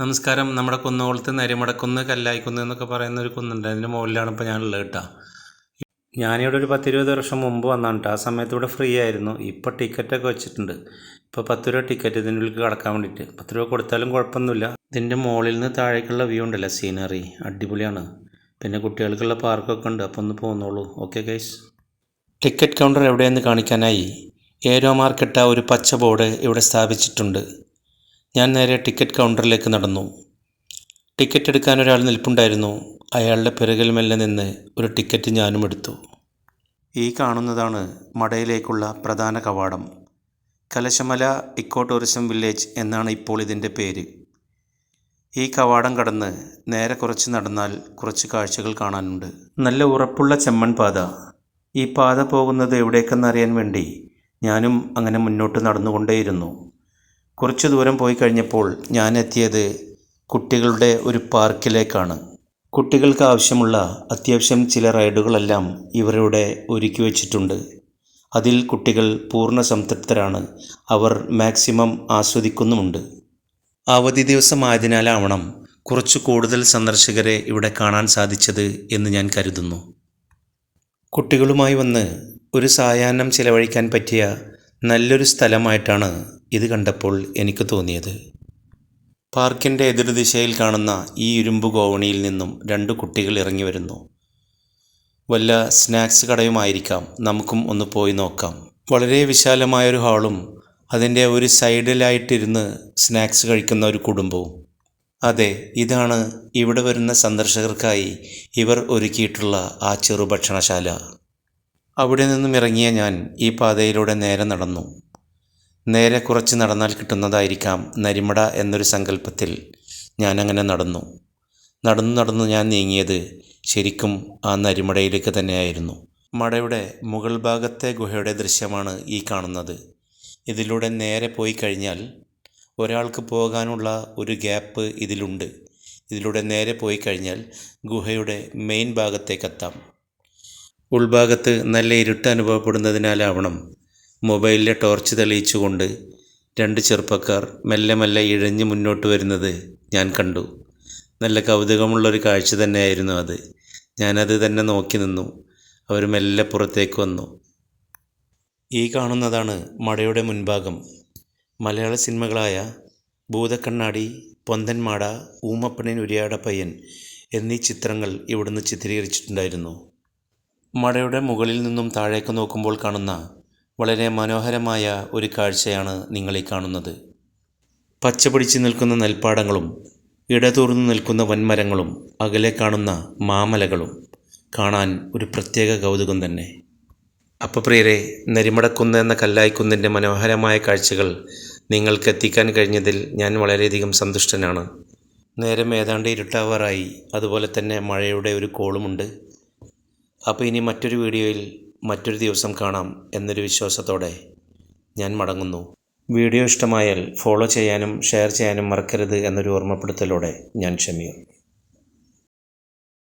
നമസ്കാരം. നമ്മുടെ കുന്നുകൊളത്ത് നരിമടക്കുന്ന് കല്ലായിക്കുന്ന് എന്നൊക്കെ പറയുന്ന ഒരു കുന്നുണ്ട്. അതിന്റെ മുകളിലാണ് ഇപ്പോൾ ഞാനുള്ളത് കേട്ടോ. ഞാനിവിടെ ഒരു പത്തിരുപത് വർഷം മുമ്പ് വന്നാണ് കേട്ടോ. ആ സമയത്ത് ഇവിടെ ഫ്രീ ആയിരുന്നു. ഇപ്പോൾ ടിക്കറ്റൊക്കെ വെച്ചിട്ടുണ്ട്. ഇപ്പോൾ പത്ത് രൂപ ടിക്കറ്റ് ഇതിന്റെ ഉള്ളിൽ കടക്കാൻ വേണ്ടിയിട്ട്. പത്ത് രൂപ കൊടുത്താലും കുഴപ്പമൊന്നുമില്ല. ഇതിന്റെ മുകളിൽ നിന്ന് താഴേക്കുള്ള വ്യൂ ഉണ്ടല്ലോ സീനറി അടിപൊളിയാണ്. പിന്നെ കുട്ടികൾക്കുള്ള പാർക്കൊക്കെ ഉണ്ട്. അപ്പോൾ ഒന്ന് പോന്നോളൂ. ഓക്കെ ഗൈസ് ടിക്കറ്റ് കൗണ്ടർ എവിടെയെന്ന് കാണിക്കാനായി. ഏരോ മാർക്കറ്റ ഒരു പച്ച ബോർഡ് ഇവിടെ സ്ഥാപിച്ചിട്ടുണ്ട്. ഞാൻ നേരെ ടിക്കറ്റ് കൗണ്ടറിലേക്ക് നടന്നു. ടിക്കറ്റ് എടുക്കാൻ ഒരാൾ നിൽപ്പുണ്ടായിരുന്നു. അയാളുടെ പിറകിൽ മെല്ലെ നിന്ന് ഒരു ടിക്കറ്റ് ഞാനും എടുത്തു. ഈ കാണുന്നതാണ് മടയിലേക്കുള്ള പ്രധാന കവാടം. കലശമല ഇക്കോ ടൂറിസം വില്ലേജ് എന്നാണ് ഇപ്പോൾ ഇതിന്റെ പേര്. ഈ കവാടം കടന്ന് നേരെ കുറച്ച് നടന്നാൽ കുറച്ച് കാഴ്ചകൾ കാണാനുണ്ട്. നല്ല ഉറപ്പുള്ള ചെമ്മൺ പാത. ഈ പാത പോകുന്നത് എവിടേക്കെന്നറിയാൻ വേണ്ടി ഞാനും അങ്ങനെ മുന്നോട്ട് നടന്നുകൊണ്ടേയിരുന്നു. കുറച്ച് ദൂരം പോയി കഴിഞ്ഞപ്പോൾ ഞാൻ എത്തിയത് കുട്ടികളുടെ ഒരു പാർക്കിലേക്കാണ്. കുട്ടികൾക്ക് ആവശ്യമുള്ള അത്യാവശ്യം ചില റൈഡുകളെല്ലാം ഇവരുടെ ഒരുക്കി വച്ചിട്ടുണ്ട്. അതിൽ കുട്ടികൾ പൂർണ സംതൃപ്തരാണ്. അവർ മാക്സിമം ആസ്വദിക്കുന്നുമുണ്ട്. അവധി ദിവസമായതിനാലാവണം കുറച്ച് കൂടുതൽ സന്ദർശകരെ ഇവിടെ കാണാൻ സാധിച്ചത് എന്ന് ഞാൻ കരുതുന്നു. കുട്ടികളുമായി വന്ന് ഒരു സായാഹ്നം ചിലവഴിക്കാൻ പറ്റിയ നല്ലൊരു സ്ഥലമായിട്ടാണ് ഇത് കണ്ടപ്പോൾ എനിക്ക് തോന്നിയത്. പാർക്കിന്റെ എതിർദിശയിൽ കാണുന്ന ഈ ഇരുമ്പ് ഗോവണിയിൽ നിന്നും രണ്ട് കുട്ടികൾ ഇറങ്ങി വരുന്നു. വല്ല സ്നാക്സ് കടയുമായിരിക്കാം. നമുക്കും ഒന്ന് പോയി നോക്കാം. വളരെ വിശാലമായൊരു ഹാളും അതിന്റെ ഒരു സൈഡിലായിട്ടിരുന്ന് സ്നാക്സ് കഴിക്കുന്ന ഒരു കുടുംബവും. അതെ ഇതാണ് ഇവിടെ വരുന്ന സന്ദർശകർക്കായി ഇവർ ഒരുക്കിയിട്ടുള്ള ആ ചെറുഭക്ഷണശാല. അവിടെ നിന്നും ഇറങ്ങിയ ഞാൻ ഈ പാതയിലൂടെ നേരെ നടന്നു. നേരെ കുറച്ച് നടന്നാൽ കിട്ടുന്നതായിരിക്കാം നരിമട എന്നൊരു സങ്കല്പത്തിൽ ഞാനങ്ങനെ നടന്നു. നടന്നു നടന്നു ഞാൻ നീങ്ങിയത് ശരിക്കും ആ നരിമടയിലേക്ക് തന്നെയായിരുന്നു. മടയുടെ മുകൾ ഭാഗത്തെ ഗുഹയുടെ ദൃശ്യമാണ് ഈ കാണുന്നത്. ഇതിലൂടെ നേരെ പോയി കഴിഞ്ഞാൽ ഒരാൾക്ക് പോകാനുള്ള ഒരു ഗ്യാപ്പ് ഇതിലുണ്ട്. ഇതിലൂടെ നേരെ പോയി കഴിഞ്ഞാൽ ഗുഹയുടെ മെയിൻ ഭാഗത്തേക്കെത്താം ഉൾഭാഗത്ത് നല്ല ഇരുട്ട് അനുഭവപ്പെടുന്നതിനാലാവണം. മൊബൈലിലെ ടോർച്ച് തെളിയിച്ചുകൊണ്ട് രണ്ട് ചെറുപ്പക്കാർ മെല്ലെ മെല്ലെ ഇഴഞ്ഞ് മുന്നോട്ട് വരുന്നത് ഞാൻ കണ്ടു. നല്ല കൗതുകമുള്ളൊരു കാഴ്ച തന്നെയായിരുന്നു അത്. ഞാനത് തന്നെ നോക്കി നിന്നു. അവർ മെല്ലെ പുറത്തേക്ക് വന്നു. ഈ കാണുന്നതാണ് മടയുടെ മുൻഭാഗം. മലയാള സിനിമകളായ ഭൂതക്കണ്ണാടി പൊന്തൻമാട ഊമപ്പണിൻ ഉരിയാട പയ്യൻ എന്നീ ചിത്രങ്ങൾ ഇവിടുന്ന് ചിത്രീകരിച്ചിട്ടുണ്ടായിരുന്നു. മടയുടെ മുകളിൽ നിന്നും താഴേക്ക് നോക്കുമ്പോൾ കാണുന്ന വളരെ മനോഹരമായ ഒരു കാഴ്ചയാണ് നിങ്ങളീ കാണുന്നത്. പച്ച പിടിച്ച് നിൽക്കുന്ന നെൽപ്പാടങ്ങളും ഇടതൂർന്നു നിൽക്കുന്ന വൻമരങ്ങളും അകലെ കാണുന്ന മാമലകളും കാണാൻ ഒരു പ്രത്യേക കൗതുകം തന്നെ. അപ്പോൾ പ്രിയരെ നെരിമടക്കുന്ന് എന്ന കല്ലായിക്കുന്നിന്റെ മനോഹരമായ കാഴ്ചകൾ നിങ്ങൾക്ക് എത്തിക്കാൻ കഴിഞ്ഞതിൽ ഞാൻ വളരെയധികം സന്തുഷ്ടനാണ്. നേരം ഏതാണ്ട് ഇരുട്ടാവാറായി. അതുപോലെ തന്നെ മഴയുടെ ഒരു കോളുമുണ്ട്. അപ്പോൾ ഇനി മറ്റൊരു വീഡിയോയിൽ മറ്റൊരു ദിവസം കാണാം എന്നൊരു വിശ്വാസത്തോടെ ഞാൻ മടങ്ങുന്നു. വീഡിയോ ഇഷ്ടമായാൽ ഫോളോ ചെയ്യാനും ഷെയർ ചെയ്യാനും മറക്കരുത് എന്നൊരു ഓർമ്മപ്പെടുത്തലോടെ ഞാൻ ഷമീർ